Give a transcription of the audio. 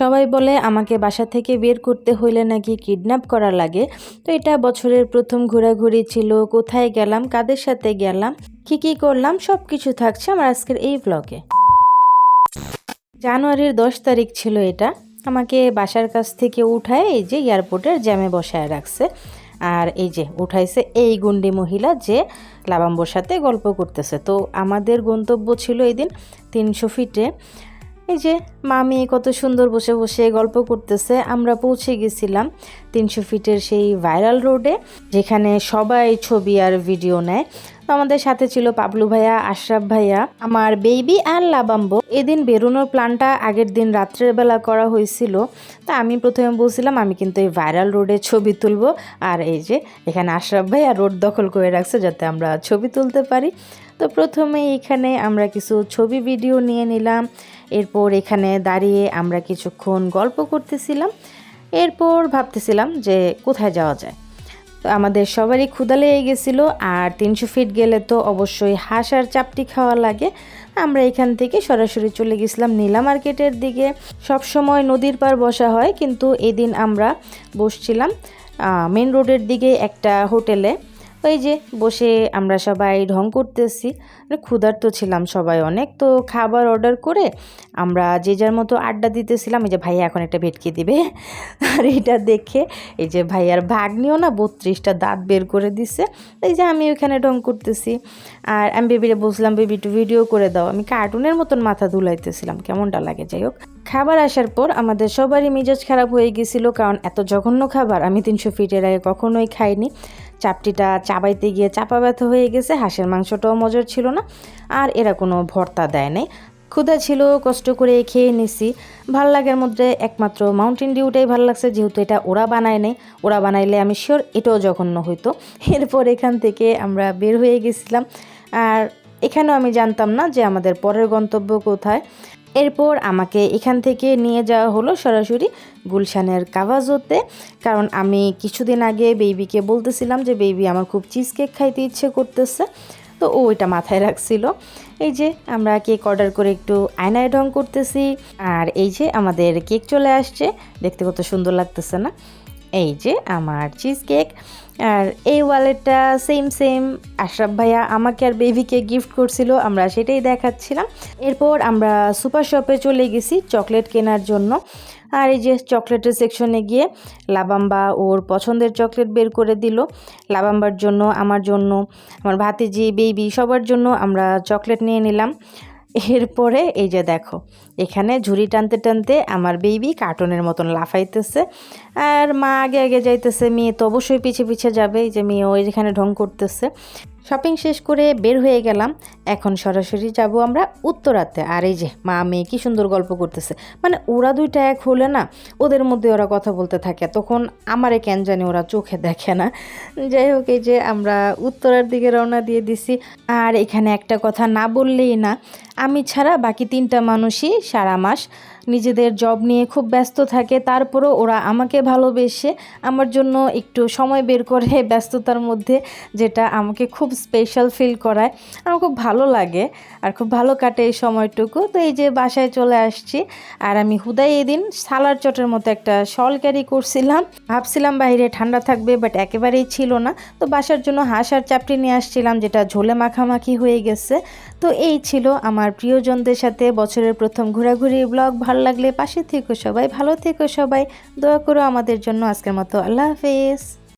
সবাই বলে, আমাকে বাসা থেকে বের করতে হইলে নাকি কিডন্যাপ করা লাগে? তো এটা বছরের প্রথম ঘোরাঘুরি ছিল, কোথায় গেলাম, কাদের সাথে গেলাম, কি কি করলাম সব কিছু থাকছে আমার আজকের এই ব্লগে জানুয়ারির দশ তারিখ ছিল এটা। আমাকে বাসার কাছ থেকে উঠায় এই যে এয়ারপোর্টের জ্যামে বসায় রাখছে। আর এই যে উঠাইছে এই গুন্ডি মহিলা যে লাবাম্বর সাথে গল্প করতেছে। তো আমাদের গন্তব্য ছিল এই দিন তিনশো ফিটে এই যে মামি কত সুন্দর বসে বসে গল্প করতেছে, আমরা পৌঁছে গেছিলাম তিনশো ফিটের সেই ভাইরাল রোডে, যেখানে সবাই ছবি আর ভিডিও নেয়। তো আমাদের সাথে ছিল পাবলু ভাইয়া, আশরাফ ভাইয়া, আমার বেবি আর লাবাম্বো। এদিন বেরোনোর প্ল্যানটা আগের দিন রাত্রের বেলা করা হয়েছিল। তা আমি প্রথমে বলছিলাম, আমি কিন্তু এই ভাইরাল রোডে ছবি তুলবো। আর এই যে, এখানে আশরাফ ভাইয়া রোড দখল করে রাখছে যাতে আমরা ছবি তুলতে পারি। তো প্রথমে এখানে আমরা কিছু ছবি ভিডিও নিয়ে নিলাম। এরপর এখানে দাঁড়িয়ে আমরা কিছুক্ষণ গল্প করতেছিলাম। এরপর ভাবতেছিলাম যে কোথায় যাওয়া যায়। তো আমাদের সবারই ক্ষুদা লেগে গেছিল, আর তিনশো ফিট গেলে তো অবশ্যই হাঁস আর চাপটি খাওয়া লাগে। আমরা এখান থেকে সরাসরি চলে গেছিলাম নীলা মার্কেটের দিকে। সব সময় নদীর পার বসা হয়, কিন্তু এদিন আমরা বসছিলাম মেন রোডের দিকে একটা হোটেলে। ওই যে বসে আমরা সবাই ঢং করতেছি। মানে ক্ষুধার্ত ছিলাম সবাই অনেক। তো খাবার অর্ডার করে আমরা যে যার মতো আড্ডা দিতেছিলাম, এই যে ভাইয়া এখন একটা ভেটকি দিবে। আর এটা দেখে এই যে ভাইয়ার ভাগ্নিও না বত্রিশটা দাঁত বের করে দিছে। এই যে আমি ওইখানে ঢং করতেছি। আর আমি বেবিরে বসলাম বেবি, একটু ভিডিও করে দাও। আমি কার্টুনের মতন মাথা ধুলাইতেছিলাম, কেমনটা লাগে? যাই হোক। খাবার আসার পর আমাদের সবারই মেজাজ খারাপ হয়ে গেছিল, কারণ এত জঘন্য খাবার আমি তিনশো ফিটের আগে কখনোই খাইনি। চাপটিটা চাবাইতে গিয়ে চাপা ব্যথা হয়ে গেছে, হাঁসের মাংসটাও মজার ছিল না, আর এরা কোনো ভর্তা দেয় নাই। ক্ষুধা ছিল, কষ্ট করে খেয়ে নিছি। ভালো লাগার মধ্যে একমাত্র মাউন্টেন ডিউটাই ভালো লাগছে, যেহেতু এটা ওরা বানায় নেই। ওরা বানাইলে আমি শিওর এটাও জঘন্য হইতো। এরপর এখান থেকে আমরা বের হয়ে গেছিলাম। আর এখানেও আমি জানতাম না যে আমাদের পরের গন্তব্য কোথায়। এরপর আমাকে এখান থেকে নিয়ে যাওয়া হলো সরাসরি গুলশানের কাভাজোতে। কারণ আমি কিছুদিন আগে বেবিকে বলতেছিলাম যে বেবি আমার খুব চিজ কেক খাইতে ইচ্ছে করতেছে। তো ও এটা মাথায় রাখছিল। এই যে, আমরা কেক অর্ডার করে একটু আয়নায় ঢং করতেছি। আর এই যে, আমাদের কেক চলে আসছে। দেখতে কত সুন্দর লাগতেছে না? এই যে আমার চিজ কেক আর এই ওয়ালেটটা সেম সেম আশরাফ ভাইয়া আমাকে আর বেবিকে গিফট করছিল, আমরা সেটাই দেখাচ্ছিলাম। এরপর আমরা সুপার শপে চলে গেছি চকলেট কেনার জন্য। আর এই যে চকলেটের সেকশনে গিয়ে লাবাম্বা ওর পছন্দের চকলেট বের করে দিল। লাবাম্বার জন্য, আমার জন্য, আমার ভাতিজি বেবি সবার জন্য আমরা চকলেট নিয়ে নিলাম। এরপরে এই যে দেখো, এখানে ঝুড়ি টানতে টানতে আমার বেবি কার্টনের মতন লাফাইতেছে। আর মা আগে আগে যাইতেছে, মেয়ে তো অবশ্যই পিছিয়ে পিছিয়ে যাবে, এই যে মেয়ে ওই যেখানে ঢং করতেছে। শপিং শেষ করে বের হয়ে গেলাম। এখন সরাসরি যাব আমরা উত্তরাতে। আর এই যে, মা মেয়ে কি সুন্দর গল্প করতেছে। মানে ওরা দুইটা এক হলে না, ওদের মধ্যে ওরা কথা বলতে থাকে। তখন আমারে কেন জানি ওরা চোখে দেখে না। যাই হোক, এই যে আমরা উত্তরার দিকে রওনা দিয়ে দিছি। আর এখানে একটা কথা না বললেই না, আমি ছাড়া বাকি তিনটা মানুষই সারা মাস নিজেদের জব নিয়ে খুব ব্যস্ত থাকে। তারপরও ওরা আমাকে ভালোবেসে আমার জন্য একটু সময় বের করে ব্যস্ততার মধ্যে, যেটা আমাকে খুব স্পেশাল ফিল করায়। আমার খুব ভালো লাগে আর খুব ভালো কাটে এই সময়টুকু। তো এই যে বাসায় চলে আসছি আর আমি হুদাই এদিন সালার চটের মতো একটা শল ক্যারি করছিলাম। ভাবছিলাম বাইরে ঠান্ডা থাকবে বাট একেবারেই ছিল না। তো বাসার জন্য হাঁস আর চাপটি নিয়ে আসছিলাম যেটা ঝোলে মাখামাখি হয়ে গেছে। তো এই ছিল আমার প্রিয়জনদের সাথে বছরের প্রথম ঘোরাঘুরি ব্লগ ভালো লাগলে পাশে থেকো সবাই, ভালো থেকো সবাই। দয়া করো আমাদের জন্য আজকের মতো। আল্লাহ হাফেজ।